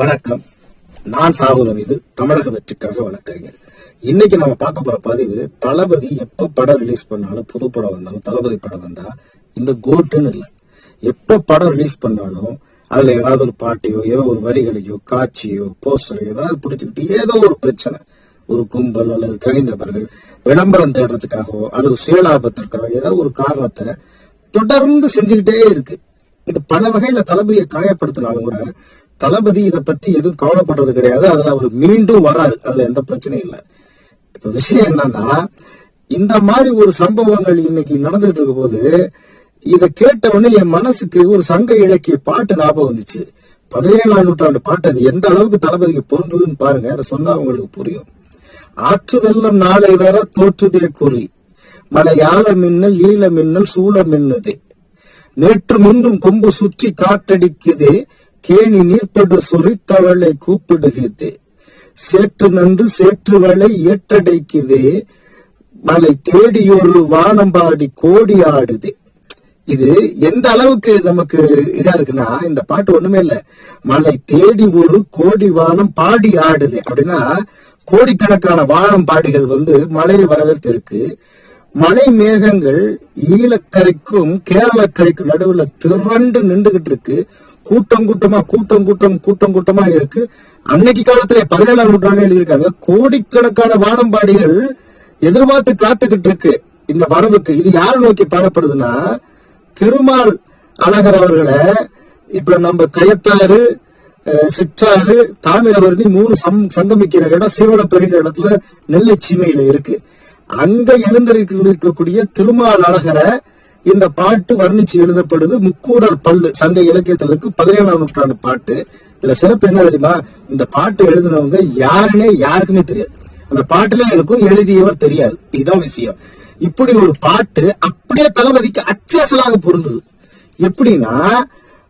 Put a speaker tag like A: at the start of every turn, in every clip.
A: வணக்கம். நான் சாகுலம் இது தமிழக வெற்றிக்காக வழக்கறிஞர். இன்னைக்கு நம்ம பார்க்க போற பதிவு தளபதி எப்ப படம் ரிலீஸ் பண்ணாலும் புது படம் வந்தாலும் தளபதி படம் வந்தா இந்த கோட்டுன்னு இல்லை. எப்ப படம் ரிலீஸ் பண்ணாலும் அதுல ஏதாவது ஒரு பாட்டையோ ஏதோ ஒரு வரிகளையோ காட்சியோ போஸ்டரோ ஏதாவது பிடிச்சிக்கிட்டு ஏதோ ஒரு பிரச்சனை. ஒரு கும்பல் அல்லது தனிநபர்கள் விளம்பரம் தேடுறதுக்காகவோ அல்லது சுயலாபத்திற்காக ஏதோ ஒரு காரணத்தை தொடர்ந்து செஞ்சுக்கிட்டே இருக்கு. இது பல வகையில தளபதியை காயப்படுத்தினாலும் கூட தளபதி இதை பத்தி எதுவும் கவலைப்படுறது கிடையாது. அதுல அவர் மீண்டும் வராரு. அதுல எந்த பிரச்சனையும் இல்லை. இப்ப விஷயம் என்னன்னா இந்த மாதிரி ஒரு சம்பவங்கள் இன்னைக்கு நடந்துட்டு இருக்கும் போது இத கேட்ட உடனே என் மனசுக்கு ஒரு சங்க இலக்கிய பாட்டு ஞாபகம் வந்துச்சு. பதினேழாம் நூற்றாண்டு பாட்டு. அது எந்த அளவுக்கு தளபதிக்கு பொருந்ததுன்னு பாருங்க. அதை சொன்னா உங்களுக்கு புரியும். ஆற்று வெள்ளம் நாளை வேற தோற்றுதே குறி. மலையாள மின்னல் ஈழ மின்னல் சூழ மின்னது. நேற்று முன்றும் கொம்பு சுற்றி காற்றடிக்குது. கேணி நீர்ப்படு சொரித்தவளை கூப்பிடுகிறது. சேற்று நன்று சேற்று வளை ஏற்றடைக்குதே. மலை தேடியொரு வானம்பாடி கோடி ஆடுது இது எந்த அளவுக்கு நமக்கு இதா இருக்குன்னா இந்த பாட்டு ஒண்ணுமே இல்ல. மலை தேடி ஒரு கோடி வானம் பாடி ஆடுது. அப்படின்னா கோடிக்கணக்கான வானம் பாடிகள் வந்து மலையை வரவேற்று இருக்கு மலை மேகங்கள் ஈழக்கரைக்கும் கேரளக்கரைக்கும் நடுவுல திரண்டு நின்றுகிட்டு இருக்கு. கூட்டம் கூட்டமா கூட்டம் கூட்டம் கூட்டம் கூட்டமா இருக்கு. அன்னைக்கு காலத்துல பதினேழாம் நூற்றாண்டு எழுதியிருக்காங்க கோடிக்கணக்கான வானம்பாடிகள் எதிர்பார்த்து காத்துக்கிட்டு இருக்கு இந்த வரவுக்கு. இது யாரை நோக்கி பாடப்படுதுன்னா திருமால் அழகர் அவர்களை இப்ப நம்ம கயத்தாறு சிற்றாறு தாமிரபரணி மூணு சம் சங்கமிக்கிற இடம் சிவனப்பெரிய இடத்துல நெல்லை சீமையில இருக்கு. அங்க எழுந்திருக்கக்கூடிய திருமால் அழகரை இந்த பாட்டு வர்ணிச்சு எழுதப்படுது முக்கூடல் பல்லு சங்க இலக்கியத்துல இருக்கு பதினேழாம் நூற்றாண்டு பாட்டு. இதுல சிறப்பு என்ன தெரியுமா? இந்த பாட்டு எழுதினவங்க யாருன்னே யாருக்குமே தெரியாது. அந்த பாட்டுல எனக்கும் எழுதியவர் தெரியாது. இதுதான் விஷயம். இப்படி ஒரு பாட்டு அப்படியே தளபதிக்கு அச்சசலாக பொருந்தது. எப்படின்னா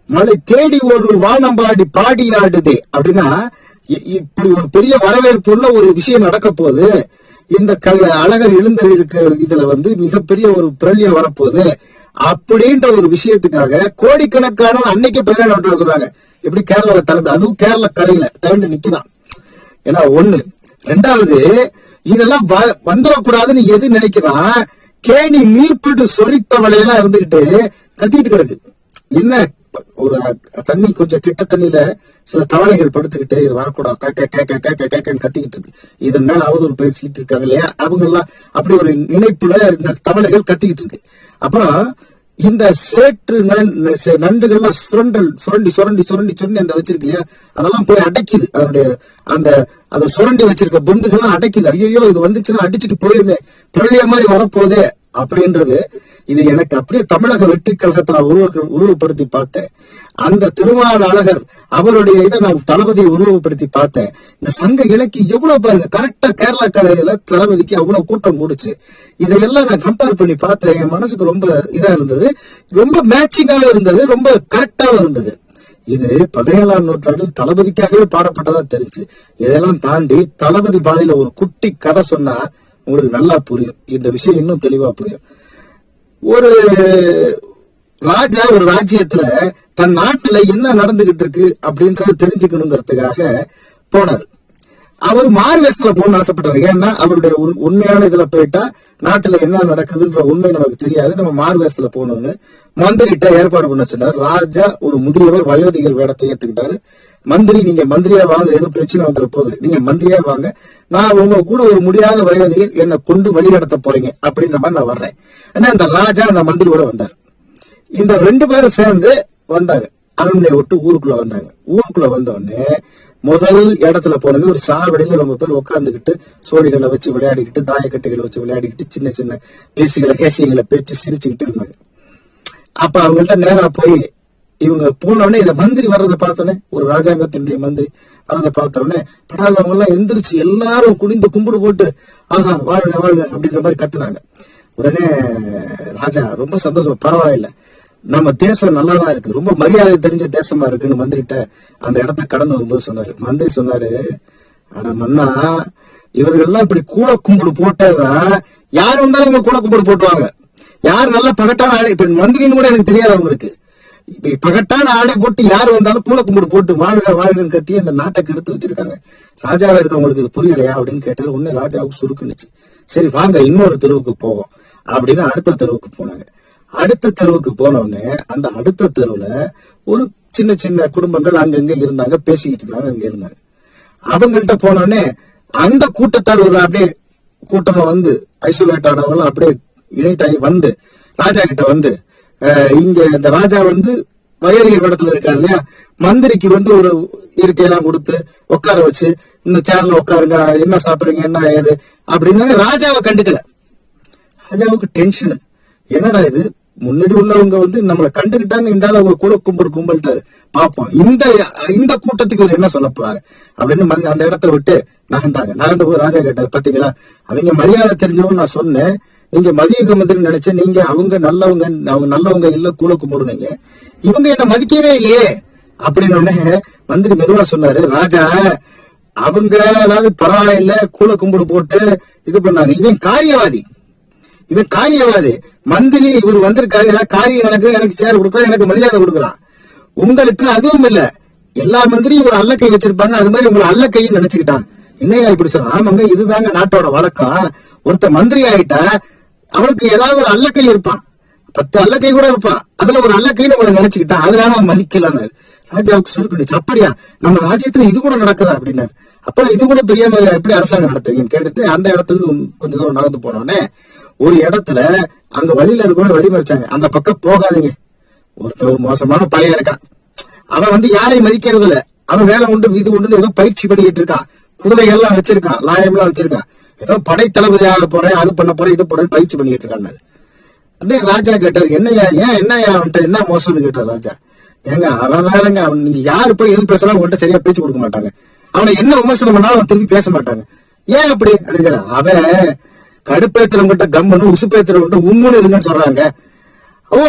A: மலை தேடி ஒரு வானம்பாடி பாடி ஆடுதே அப்படின்னா இ- இப்படி ஒரு பெரிய வரவேற்புள்ள ஒரு விஷயம் நடக்க போகுது இந்த கல் அழகர் எழுந்தர் இருக்க இதுல வந்து மிகப்பெரிய ஒரு பிரளியம் வரப்போகுது. அப்படின்ற ஒரு விஷயத்துக்காக கோடிக்கணக்கான அன்னைக்கு பதினேழு நூற்றாண்டு சொல்றாங்க. எப்படி கேரளால தலைமை? அதுவும் கேரள கரையில திரண்டு நிக்குதான். ஏன்னா ஒண்ணு. ரெண்டாவது இதெல்லாம் வ- வந்துடக்கூடாதுன்னு எது நினைக்கிறான் கேணி நீர்பிட்டு சொரித்தவளையெல்லாம் இருந்துகிட்டு கத்திக்கிட்டு கிடக்கு. என்ன? ஒரு தண்ணி கொஞ்சம் கிட்ட தண்ணியில சில தவளைகள் படுத்துக்கிட்டு இது வரக்கூடாது. கேக்க கேக்க கத்திக்கிட்டு இருக்கு. இதனால அவதூறு பேசிக்கிட்டு இருக்காங்க இல்லையா? அவங்க எல்லாம் அப்படி ஒரு நினைப்புல இந்த தவளைகள் கத்திக்கிட்டு இருக்கு. அப்புறம் இந்த சேற்று நண்- நண்டுகள்லாம் சுரண்டல் சுரண்டி சுரண்டி சுரண்டி சுரண்டி அந்த வச்சிருக்கு இல்லையா? அதெல்லாம் போய் அடைக்குது. அதனுடைய அந்த அதை சுரண்டி வச்சிருக்க பொந்துகள்லாம் அடைக்குது. ஐயோ இது வந்துச்சுன்னா அடிச்சுட்டு போயிருமே. பிரளய மாதிரி வரப்போதே அப்படின்றது இது எனக்கு அப்படியே தமிழக வெற்றி கழகத்தை நான் உருவ உருவப்படுத்தி பார்த்தேன். அந்த திருமால் அழகர் அவருடைய இதை நான் தளபதியை உருவப்படுத்தி பார்த்தேன். இந்த சங்க இலக்கியம் எவ்வளவு பாருங்க கரெக்டா கேரளா கலையில தளபதிக்கு அவ்வளவு கூட்டம் கூடுச்சு இதையெல்லாம் நான் கம்பேர் பண்ணி பார்த்தேன். என் மனசுக்கு ரொம்ப இதா இருந்தது. ரொம்ப மேட்சிங்காக இருந்தது ரொம்ப கரெக்டாக இருந்தது. இது பதினேழாம் நூற்றாண்டில் தளபதிக்காகவே பாடப்பட்டதா தெரிஞ்சு இதெல்லாம் தாண்டி தளபதி பாணியில ஒரு குட்டி கதை சொன்னா உங்களுக்கு நல்லா புரியும். இந்த விஷயம் இன்னும் தெளிவா புரியும். ஒரு ராஜா ஒரு ராஜ்யத்துல தன் நாட்டுல என்ன நடந்துகிட்டு இருக்கு அப்படின்றத தெரிஞ்சுக்கணுங்கிறதுக்காக போனார். அவர் மாறு போகணும்னு ஆசைப்பட்டாரு ஏன்னா அவருடைய உண்- உண்மையான இதுல போயிட்டா நாட்டுல என்ன நடக்குதுன்ற உண்மை நமக்கு தெரியாது. நம்ம மாறு போகணும்னு மந்திரிட்ட ஏற்பாடு பண்ண சொன்னார். ராஜா ஒரு முதியவர் வயோதிகர் வேடத்தை ஏத்துக்கிட்டாரு மந்திரி நீங்க மந்திரியா வாங்க எதுவும் பிரச்சனை வந்துட போகுது. நீங்க மந்திரியா வாங்க. நான் உங்க கூட ஒரு முடியாத வயோதிகர் என்னை கொண்டு வழி நடத்த போறீங்க அப்படின்ற மாதிரி நான் வர்றேன். ஆனா அந்த ராஜா அந்த மந்திரியோட வந்தார். இந்த ரெண்டு பேரும் சேர்ந்து வந்தாங்க. அரண்மனையை விட்டு ஊருக்குள்ள வந்தாங்க. ஊருக்குள்ள வந்த உடனே முதல் இடத்துல போனது ஒரு சாவடியில ரொம்ப பேர் உட்காந்துக்கிட்டு சோழிகளை வச்சு விளையாடிக்கிட்டு தாயக்கட்டைகளை வச்சு விளையாடிக்கிட்டு சின்ன சின்ன பேசிகளை கேசியங்களை பேச்சு சிரிச்சுக்கிட்டு இருந்தாங்க. அப்ப அவங்கள்ட்ட நேரா போய் இவங்க போன இந்த மந்திரி வர்றதை பார்த்தோன்னே ஒரு ராஜாங்கத்தினுடைய மந்திரி வர்றதை பார்த்த உடனே எல்லாம் எந்திரிச்சு எல்லாரும் குனிந்து கும்பிடு போட்டு ஆஹா வாழ்க வாழ்க அப்படின்ற மாதிரி கத்துனாங்க உடனே ராஜா ரொம்ப சந்தோஷம் பரவாயில்ல. நம்ம தேசம் நல்லா தான் இருக்கு ரொம்ப மரியாதை தெரிஞ்ச தேசமா இருக்குன்னு மந்திரிட்ட அந்த இடத்த கடந்து வரும்போது சொன்னாரு. மந்திரி சொன்னாரு ஆனா மன்னா இவர்கள் எல்லாம் இப்படி கூட கும்பிடு போட்டதான் யார் வந்தாலும் இவங்க கூட கும்பிடு போட்டுவாங்க யார் நல்லா பகட்டான இப்ப மந்திரின்னு கூட எனக்கு தெரியாது அவங்களுக்கு. பகட்டான ஆடை போட்டு யார் வந்தாலும் பூல கும்பிடு போட்டு வாழ்க வாழ்கன்னு கத்தி அந்த நாட்டை கெடுத்து வச்சிருக்காங்க. ராஜாவா இருக்கவங்களுக்கு இது புரியலையா அப்படின்னு கேட்டாரு உடனே ராஜாவுக்கு சுருக்குனுச்சு. சரி வாங்க இன்னொரு தெருவுக்கு போவோம் அப்படின்னு அடுத்த தெருவுக்கு போனாங்க. அடுத்த தெருவுக்கு போன உடனே அந்த அடுத்த தெருவுல ஒரு சின்ன சின்ன குடும்பங்கள் அங்கங்க இருந்தாங்க பேசிக்கிட்டு இருந்தாங்க அங்க இருந்தாங்க. அவங்கள்ட்ட போனோடனே அந்த கூட்டத்தார் ஒரு அப்படியே கூட்டமா வந்து ஐசோலேட் ஆனவங்களும் அப்படியே யூனைட் ஆகி வந்து ராஜா கிட்ட வந்து இங்க இந்த ராஜா வந்து வயதிக இடத்துல இருக்காரு இல்லையா? மந்திரிக்கு வந்து ஒரு இருக்கையெல்லாம் கொடுத்து உட்கார வச்சு இந்த சேர்ல உட்காருங்க என்ன சாப்பிடுறீங்க என்ன ஏது? அப்படின்னு ராஜாவை கண்டுக்கல. ராஜாவுக்கு டென்ஷன் என்னடா இது? முன்னாடி உள்ளவங்க வந்து நம்மளை கண்டுகிட்டாங்க இந்த அளவு அவங்க கூட கும்பல் கும்பல்ட்டாரு. பாப்போம். இந்த இந்த கூட்டத்துக்கு இவர் என்ன சொல்ல போறாரு? அப்படின்னு அந்த இடத்துல விட்டு நகர்ந்தாங்க. நகர்ந்த போது ராஜா கேட்டாரு பாத்தீங்களா? அவங்க மரியாதை தெரிஞ்சவங்க நான் சொன்னேன். நீங்க மதிய மந்திரி நினைச்ச நீங்க அவங்க நல்லவங்க அவங்க நல்லவங்க இல்ல கூட கும்பிடுனீங்க இவங்க என்ன மதிக்கவே இல்லையே. அப்படின்னு உடனே மந்திரி மெதுவா சொன்னாரு ராஜா அவங்க அதாவது பரவாயில்ல கூல கும்பிடு போட்டு இது பண்ணாங்க இவன் காரியவாதி. இவன் காரியவாதி. மந்திரி இவர் வந்திருக்காரு எல்லாம் காரியம் எனக்கு எனக்கு சேர் கொடுக்குறான் எனக்கு மரியாதை கொடுக்குறான் உங்களுக்கு அதுவும் இல்ல. எல்லா மந்திரியும் ஒரு கை வச்சிருப்பாங்க அது மாதிரி உங்களை அல்ல கைன்னு நினைச்சுக்கிட்டான். என்னையா இப்படி சொல்ற ஆமாங்க இதுதாங்க நாட்டோட வழக்கம். ஒருத்த மந்திரி ஆயிட்டா அவனுக்கு ஏதாவது ஒரு அல்லக்கை இருப்பான். பத்து அல்லக்கை கூட இருப்பான். அதுல ஒரு அல்லக்கைன்னு உங்களை நினைச்சுக்கிட்டான் அதனால அவன் மதிக்கலான்னு. ராஜாவுக்கு சுருக்கிடுச்சு அப்படியா நம்ம ராஜ்யத்துல இது கூட நடக்குதா? அப்படின்னாரு. அப்ப இது கூட பெரிய எப்படி அரசாங்கம் நடத்துவீங்கன்னு கேட்டுட்டு அந்த இடத்துல கொஞ்சம் தூரம் நடந்து போனோடனே ஒரு இடத்துல அங்க வழியில இருக்கவங்க வழிமறிச்சாங்க அந்த பக்கம் போகாதீங்க. ஒருத்தர் ஒரு மோசமான பையன் இருக்கான். அவன் வந்து யாரையும் மதிக்கிறது இல்ல அவன் வேலை உண்டு இது உண்டு ஏதோ பயிற்சி பண்ணிக்கிட்டு இருக்கான். குதிரை எல்லாம் வச்சிருக்கான் லாயம் எல்லாம் வச்சிருக்கான். ஏதோ படைத்தளபதியாக போறேன் அது பண்ண போறேன் இது போறேன் பயிற்சி பண்ணிக்கிட்டு இருக்கான் அப்படியே ராஜா கேட்டாரு என்னய்யா ஏன் என்னய்யா அவன்கிட்ட என்ன மோசம்னு கேட்டார் ராஜா. ஏங்க அவன் வேறங்க அவன் நீங்க யாரு போய் எது பேசலாம் உங்கள்கிட்ட சரியா பேச்சு கொடுக்க மாட்டாங்க. அவனை என்ன விமர்சனம் பண்ணாலும் அவன் திருப்பி பேச மாட்டாங்க. ஏன் அப்படி? அப்படிங்கிற அவன் கடுப்பேத்திரங்கிட்ட கம்முன்னு உசுப்பேத்திரங்கிட்ட உம்முன்னு இருங்கன்னு சொல்றாங்க. ஓ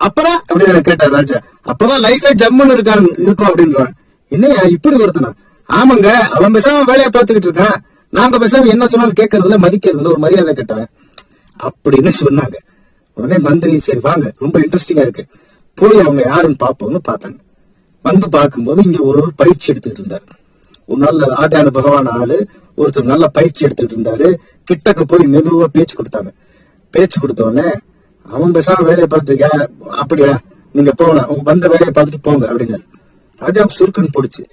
A: அப்புறம் அப்படின்னு கேட்டார் ராஜா. அப்பதான் லைஃபே ஜம்முன்னு இருக்கான் இருக்கும் அப்படின்றான். என்னையா இப்படி ஒருத்தனா ஆமாங்க அவன் பேசாம வேலையை பார்த்துக்கிட்டு இருக்கான். நாங்க பேசாம என்ன சொன்னாலும் கேட்கறதுல மதிக்கிறதுல ஒரு மரியாதை கேட்டவன். அப்படின்னு சொன்னாங்க. உடனே மந்திரி சரி வாங்க ரொம்ப இன்ட்ரெஸ்டிங்கா இருக்கு. போய் அவங்க யாருன்னு பாப்போம்னு பார்த்தாங்க. வந்து பார்க்கும்போது இங்க ஒரு ஒரு பயிற்சி எடுத்துக்கிட்டு இருந்தார். ஒரு நல்ல ராஜான பகவான் ஆளு ஒருத்தர் நல்ல பயிற்சி எடுத்துட்டு இருந்தாரு. கிட்டக்க போய் மெதுவா பேச்சு கொடுத்தாங்க. பேச்சு கொடுத்த உடனே அவன் பேசாம வேலையை பார்த்துருக்க அப்படியா? நீங்க போகலாம். உங்க வந்த வேலையை பார்த்துட்டு போங்க அப்படின்னாரு. ராஜாவுக்கு சுருக்குன்னு போடுச்சு.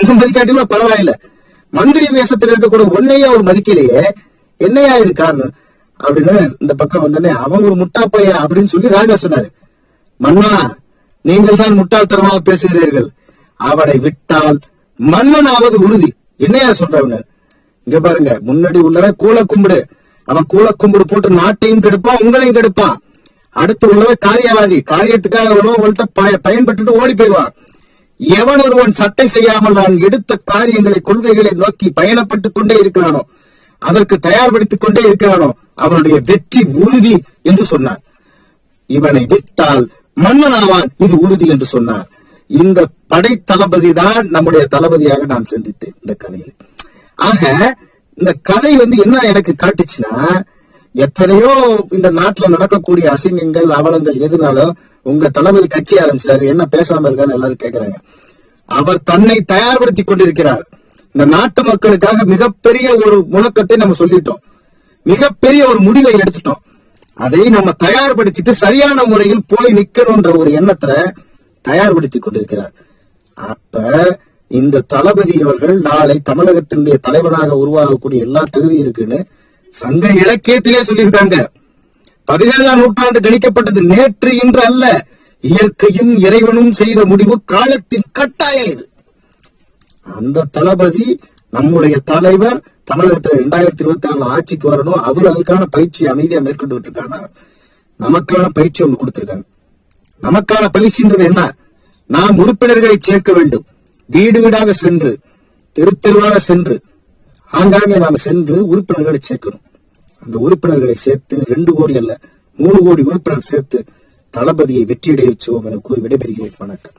A: என்ன மதிக்காட்டியும் கூட பரவாயில்ல. மந்திரி வேஷத்தில் இருக்கக்கூட உன்னையே அவர் மதிக்கலையே. என்னையா இது காரணம்? அப்படின்னு இந்த பக்கம் வந்தோடனே அவன் ஒரு முட்டா பையன் அப்படின்னு சொல்லி ராஜா சொன்னாரு. மன்னா நீங்கள் தான் முட்டாள்தனமாக பேசுகிறீர்கள். அவனை விட்டால் மன்னனாவது உறுதி. என்னையா சொல்றவங்க? இங்க பாருங்க முன்னாடி உள்ளவன் கூல கும்பிடு. அவன் கூல கும்பிடு போட்டு நாட்டையும் கெடுப்பான் உங்களையும் கெடுப்பான். அடுத்து உள்ளவன் காரியவாதி. காரியத்துக்காக வருவான் உங்கள்ட்ட பயன்பட்டுட்டு ஓடி போயிடுவான். எவன் ஒருவன் சட்டை செய்யாமல் நான் எடுத்த காரியங்களை கொள்கைகளை நோக்கி பயணப்பட்டுக் கொண்டே இருக்கிறானோ அதற்கு தயார்படுத்திக் கொண்டே இருக்கிறானோ அவனுடைய வெற்றி உறுதி என்று சொன்னார். இவனை விட்டால் மன்னனாவான் இது உறுதி என்று சொன்னார். இந்த படை தளபதி தான் நம்முடைய தளபதியாக நான் சிந்தித்தேன் இந்த கதையில். ஆக இந்த கதை வந்து என்ன எனக்கு காட்டுச்சுன்னா எத்தனையோ இந்த நாட்டுல நடக்கக்கூடிய அசிங்கங்கள் அவலங்கள் எதுனாலும் உங்க தளபதி கட்சி ஆரம்பிச்சாரு. என்ன பேசாம இருக்கான்னு எல்லாரும் கேக்குறாங்க. அவர் தன்னை தயார்படுத்தி கொண்டிருக்கிறார். இந்த நாட்டு மக்களுக்காக மிகப்பெரிய ஒரு முழக்கத்தை நம்ம சொல்லிட்டோம். மிகப்பெரிய ஒரு முடிவை எடுத்துட்டோம். அதை நம்ம தயார்படுத்திட்டு சரியான முறையில் போய் நிக்கணும்ன்ற ஒரு எண்ணத்துல தயார்படுத்தி கொண்டிருக்கிறார். அப்ப இந்த தளபதி அவர்கள் நாளை தமிழகத்தினுடைய தலைவனாக உருவாகக்கூடிய எல்லா தகுதி இருக்குன்னு சங்க இலக்கியத்திலே சொல்லியிருக்காங்க. பதினேழாம் நூற்றாண்டு கணிக்கப்பட்டது நேற்று இன்று அல்ல. இயற்கையும் இறைவனும் செய்த முடிவு காலத்தின் கட்டாயம் இது. அந்த தளபதி நம்முடைய தலைவர் தமிழகத்துல ரெண்டாயிரத்தி இருபத்தி ஆறு ஆட்சிக்கு வரணும். அவர் அதுக்கான பயிற்சி அமைதியா மேற்கொண்டு இருக்காங்க நமக்கான பயிற்சி ஒன்று கொடுத்திருக்காங்க. நமக்கான பயிற்சின்றது என்ன? நாம் உறுப்பினர்களை சேர்க்க வேண்டும். வீடு வீடாக சென்று தெரு தெருவாக சென்று ஆங்காங்கே நாம் சென்று உறுப்பினர்களை சேர்க்கணும். அந்த உறுப்பினர்களை சேர்த்து ரெண்டு கோடி அல்ல மூணு கோடி உறுப்பினர் சேர்த்து தளபதியை வெற்றியடைய வச்சுவோம் என கூறி விடைபெறுகிறேன். வணக்கம்.